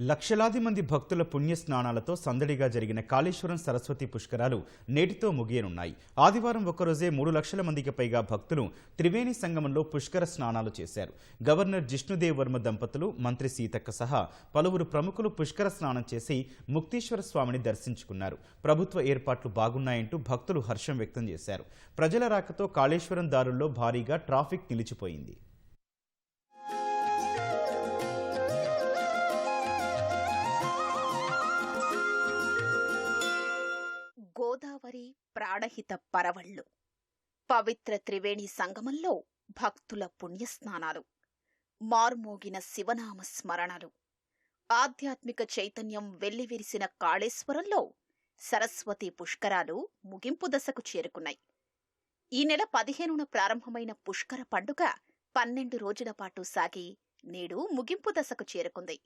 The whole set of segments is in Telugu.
లక్షలాది మంది భక్తుల పుణ్య స్నానాలతో సందడిగా జరిగిన కాళేశ్వరం సరస్వతి పుష్కరాలు నేటితో ముగియనున్నాయి. ఆదివారం ఒక్కరోజే మూడు లక్షల మందికి పైగా భక్తులు త్రివేణి సంగమంలో పుష్కర స్నానాలు చేశారు. గవర్నర్ జిష్ణుదేవ్ వర్మ దంపతులు మంత్రి సీతక్క సహా పలువురు ప్రముఖులు పుష్కర స్నానం చేసి ముక్తీశ్వర స్వామిని దర్శించుకున్నారు. ప్రభుత్వ ఏర్పాట్లు బాగున్నాయంటూ భక్తులు హర్షం వ్యక్తం చేశారు. ప్రజల రాకతో కాళేశ్వరం దారుల్లో భారీగా ట్రాఫిక్ నిలిచిపోయింది. గోదావరి ప్రాణహిత పరవళ్ళు. పవిత్ర త్రివేణి సంగమంలో భక్తుల పుణ్యస్నానాలు. మార్మోగిన శివనామ స్మరణలు. ఆధ్యాత్మిక చైతన్యం వెల్లివిరిసిన కాళేశ్వరంలో సరస్వతి పుష్కరాలు ముగింపు దశకు చేరుకున్నాయి. ఈ నెల పదిహేనున ప్రారంభమైన పుష్కర పండుగ పన్నెండు రోజుల పాటు సాగి నేడు ముగింపు దశకు చేరుకుంది.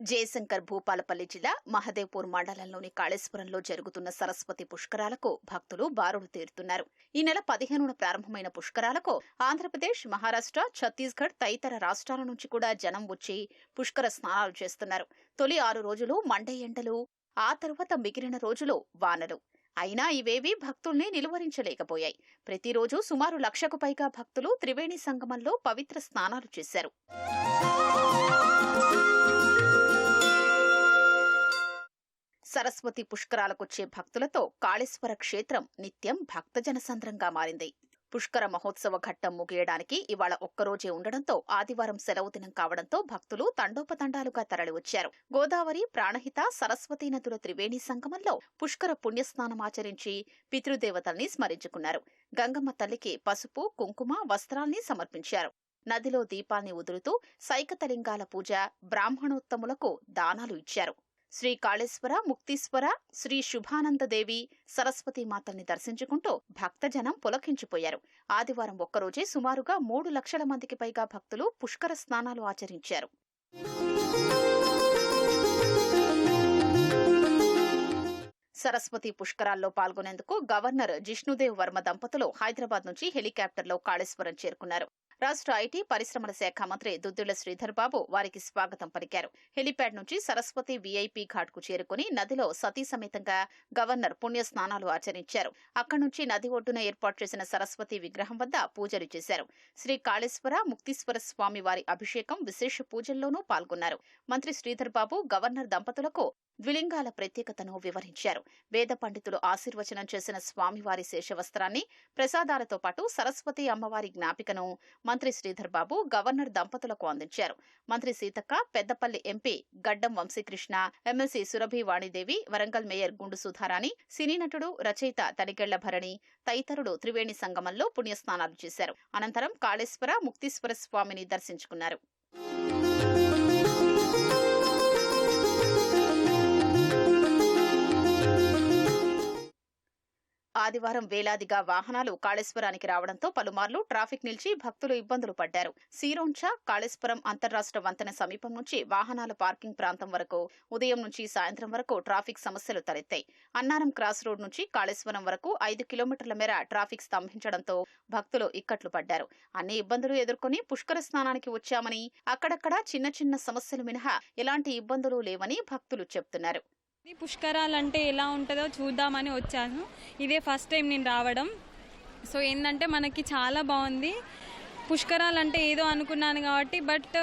జయశంకర్ భూపాలపల్లి జిల్లా మహదేవ్పూర్ మండలంలోని కాళేశ్వరంలో జరుగుతున్న సరస్వతి పుష్కరాలకు భక్తులు బారులు తీరుతున్నారు. ఈ నెల పదిహేనున ప్రారంభమైన పుష్కరాలకు ఆంధ్రప్రదేశ్ మహారాష్ట్ర ఛత్తీస్గఢ్ తదితర రాష్ట్రాల నుంచి కూడా జనం వచ్చి పుష్కర స్నానాలు చేస్తున్నారు. తొలి ఆరు రోజులు మండే ఎండలు ఆ తరువాత మిగిలిన రోజులు వానలు. అయినా ఇవేవీ భక్తుల్ని నిలువరించలేకపోయాయి. ప్రతిరోజు సుమారు లక్షకు పైగా భక్తులు త్రివేణి సంగమంలో పవిత్ర స్నానాలు చేశారు. సరస్వతి పుష్కరాలకొచ్చే భక్తులతో కాళేశ్వర క్షేత్రం నిత్యం భక్తజన సంద్రంగా మారింది. పుష్కర మహోత్సవ ఘట్టం ముగియడానికి ఇవాళ ఒక్కరోజే ఉండడంతో ఆదివారం సెలవు దినం కావడంతో భక్తులు తండోపతండాలుగా తరలివచ్చారు. గోదావరి ప్రాణహిత సరస్వతీ నదుల త్రివేణి సంగమంలో పుష్కర పుణ్యస్నానమాచరించి పితృదేవతల్ని స్మరించుకున్నారు. గంగమ్మ తల్లికి పసుపు కుంకుమ వస్త్రాల్ని సమర్పించారు. నదిలో దీపాల్ని ఉదురుతూ సైకతలింగాల పూజ బ్రాహ్మణోత్తములకు దానాలు ఇచ్చారు. శ్రీ కాళేశ్వర ముక్తీశ్వర శ్రీ శుభానందదేవి సరస్వతి మాతల్ని దర్శించుకుంటూ భక్తజనం పులకించిపోయారు. ఆదివారం ఒక్కరోజే సుమారుగా మూడు లక్షల మందికి పైగా భక్తులు పుష్కర స్నానాలు ఆచరించారు. సరస్వతి పుష్కరాల్లో పాల్గొనేందుకు గవర్నర్ జిష్ణుదేవ్ వర్మ దంపతులు హైదరాబాద్ నుంచి హెలికాప్టర్లో కాళేశ్వరం చేరుకున్నారు. రాష్ట్ర ఐటీ పరిశ్రమల శాఖ మంత్రి దుద్దుల శ్రీధర్ బాబు వారికి స్వాగతం పలికారు. హెలిప్యాడ్ నుంచి సరస్వతి వీఐపీ ఘాట్కు చేరుకుని నదిలో సతీ సమేతంగా గవర్నర్ పుణ్య స్నానాలు ఆచరించారు. అక్కడి నుంచి నది ఒడ్డున ఏర్పాటు చేసిన సరస్వతి విగ్రహం వద్ద పూజలు చేశారు. శ్రీ కాళేశ్వర ముక్తీశ్వర స్వామి వారి అభిషేకం విశేష పూజల్లోనూ పాల్గొన్నారు. మంత్రి శ్రీధర్ బాబు గవర్నర్ దంపతులకు ద్విలింగాల ప్రత్యేకతను వివరించారు. వేద పండితులు ఆశీర్వచనం చేసిన స్వామివారి శేషవస్త్రాన్ని ప్రసాదాలతో పాటు సరస్వతి అమ్మవారి జ్ఞాపికను మంత్రి శ్రీధర్ బాబు గవర్నర్ దంపతులకు అందించారు. మంత్రి Seethakka Peddapalli MP Gaddam Vamsikrishna MLC Surabhi Vanidevi Warangal mayor Gundu Sudharani cine నటుడు రచయిత తనికెళ్ళ భరణి తదితరులు త్రివేణి సంగమంలో పుణ్యస్నానాలు చేశారు. అనంతరం కాళేశ్వర ముక్తీశ్వర స్వామిని దర్శించుకున్నారు. ఆదివారం వేలాదిగా వాహనాలు కాళేశ్వరానికి రావడంతో పలుమార్లు ట్రాఫిక్ నిలిచి భక్తులు ఇబ్బందులు పడ్డారు. సీరోంచ కాళేశ్వరం అంతర్రాష్ట్ర వంతెన సమీపం నుంచి వాహనాల పార్కింగ్ ప్రాంతం వరకు ఉదయం నుంచి సాయంత్రం వరకు ట్రాఫిక్ సమస్యలు తలెత్తాయి. అన్నారం క్రాస్ రోడ్ నుంచి కాళేశ్వరం వరకు ఐదు కిలోమీటర్ల మేర ట్రాఫిక్ స్తంభించడంతో భక్తులు ఇక్కట్లు పడ్డారు. అన్ని ఇబ్బందులు ఎదుర్కొని పుష్కర స్నానానికి వచ్చామని అక్కడక్కడ చిన్న చిన్న సమస్యలు మినహా ఎలాంటి ఇబ్బందులు లేవని భక్తులు చెప్తున్నారు. పుష్కరాలు అంటే ఎలా ఉంటుందో చూద్దామని వచ్చాను. ఇదే ఫస్ట్ టైం నేను రావడం. సో ఏంటంటే మనకి చాలా బాగుంది. పుష్కరాలు అంటే ఏదో అనుకున్నాను కాబట్టి బట్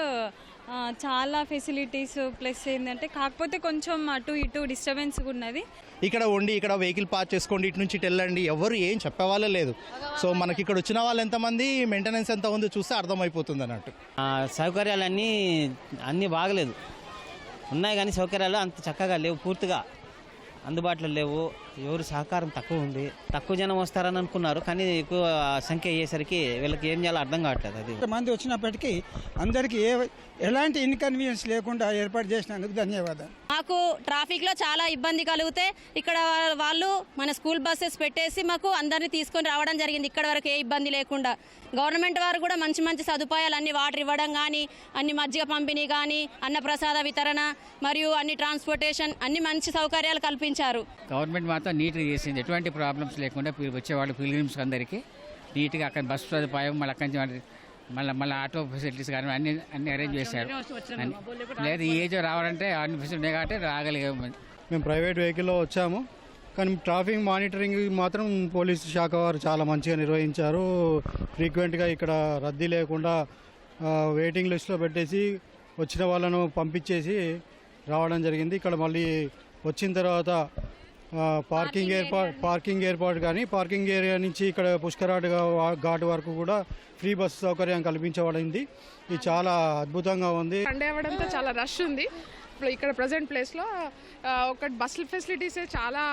చాలా ఫెసిలిటీస్ ప్లస్ ఏంటంటే కాకపోతే కొంచెం అటు ఇటు డిస్టర్బెన్స్ ఉన్నది. ఇక్కడ ఉండి ఇక్కడ వెహికల్ పార్క్ చేసుకోండి ఇటు నుంచి ఇటు వెళ్ళండి. ఎవరు ఏం చెప్పేవాళ్ళే లేదు. సో మనకి ఇక్కడ వచ్చిన వాళ్ళు ఎంతమంది మెయింటెనెన్స్ ఎంత ఉందో చూస్తే అర్థమైపోతుంది అన్నట్టు. ఆ, సౌకర్యాలన్నీ అన్నీ బాగలేదు. ఉన్నాయి కానీ సౌకర్యాలు అంత చక్కగా లేవు పూర్తిగా అందుబాటులో లేవు. ఎవరు సహకారం తక్కువ ఉంది. తక్కువ జనం వస్తారని అనుకున్నారు. కానీ ఎక్కువ సంఖ్య అయ్యేసరికి వీళ్ళకి ఏం చేయాలో అర్థం కావట్లేదు అది. మంది వచ్చినప్పటికీ అందరికీ ఏ ఎలాంటి ఇన్కన్వీనియన్స్ లేకుండా ఏర్పాటు చేసినందుకు ధన్యవాదాలు. మాకు ట్రాఫిక్లో చాలా ఇబ్బంది కలిగితే ఇక్కడ వాళ్ళు మన స్కూల్ బస్సెస్ పెట్టేసి మాకు అందరినీ తీసుకొని రావడం జరిగింది. ఇక్కడ వరకు ఏ ఇబ్బంది లేకుండా. గవర్నమెంట్ వారు కూడా మంచి మంచి సదుపాయాలు అన్ని వాటర్ ఇవ్వడం కానీ అన్ని మజ్జిగ పంపిణీ కానీ అన్నప్రసాద వితరణ మరియు అన్ని ట్రాన్స్పోర్టేషన్ అన్ని మంచి సౌకర్యాలు కల్పించారు. గవర్నమెంట్ మాత్రం నీట్గా చేసింది. ఎటువంటి ప్రాబ్లమ్స్ లేకుండా వచ్చేవాళ్ళు పిలిగ్రిమ్స్ అందరికీ. నీట్గా అక్కడ బస్సు సదుపాయం మళ్ళీ అక్కడి నుంచి మళ్ళీ మళ్ళీ ఆటో ఫెసిలిటీస్ కానీ అన్ని అన్ని అరేంజ్ చేశారు. అన్ని- లేదు ఈ ఏజ్ రావాలంటే అన్ని ఫెసిలిటీ కాబట్టి రాగలిగాము మేము ప్రైవేట్ వెహికల్లో వచ్చాము. కానీ ట్రాఫిక్ మానిటరింగ్ మాత్రం పోలీస్ శాఖ వారు చాలా మంచిగా నిర్వహించారు. ఫ్రీక్వెంట్గా ఇక్కడ రద్దీ లేకుండా వెయిటింగ్ లిస్ట్లో పెట్టేసి వచ్చిన వాళ్ళను పంపించేసి రావడం జరిగింది. ఇక్కడ మళ్ళీ వచ్చిన తర్వాత పార్కింగ్ ఏర్పాటు పార్కింగ్ ఏర్పాటు కానీ పార్కింగ్ ఏరియా నుంచి ఇక్కడ పుష్కరాట్ ఘాట్ వరకు కూడా ఫ్రీ బస్సు సౌకర్యం కల్పించబడింది. ఇది చాలా అద్భుతంగా ఉంది. సండే అవ్వడంతో చాలా రష్ ఉంది. ఇక్కడ ప్రజెంట్ ప్లేస్లో ఒక బస్ ఫెసిలిటీసే చాలా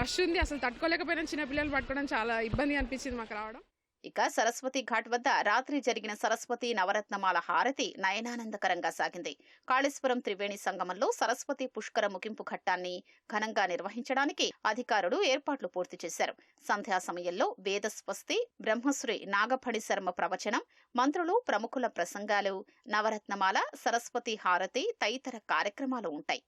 రష్ ఉంది. అసలు తట్టుకోలేకపోయినా చిన్నపిల్లలు పట్టుకోవడం చాలా ఇబ్బంది అనిపించింది మాకు రావడం. ఇక సరస్వతి ఘాట్ వద్ద రాత్రి జరిగిన సరస్వతి నవరత్నమాల హారతి నయనానందకరంగా సాగింది. కాళేశ్వరం త్రివేణి సంగమంలో సరస్వతి పుష్కర ముగింపు ఘట్టాన్ని ఘనంగా నిర్వహించడానికి అధికారులు ఏర్పాట్లు పూర్తి చేశారు. సంధ్యా సమయంలో వేదస్వస్తి బ్రహ్మశ్రీ నాగఫణి శర్మ ప్రవచనం మంత్రులు ప్రముఖుల ప్రసంగాలు నవరత్నమాల సరస్వతి హారతి తదితర కార్యక్రమాలు ఉంటాయి.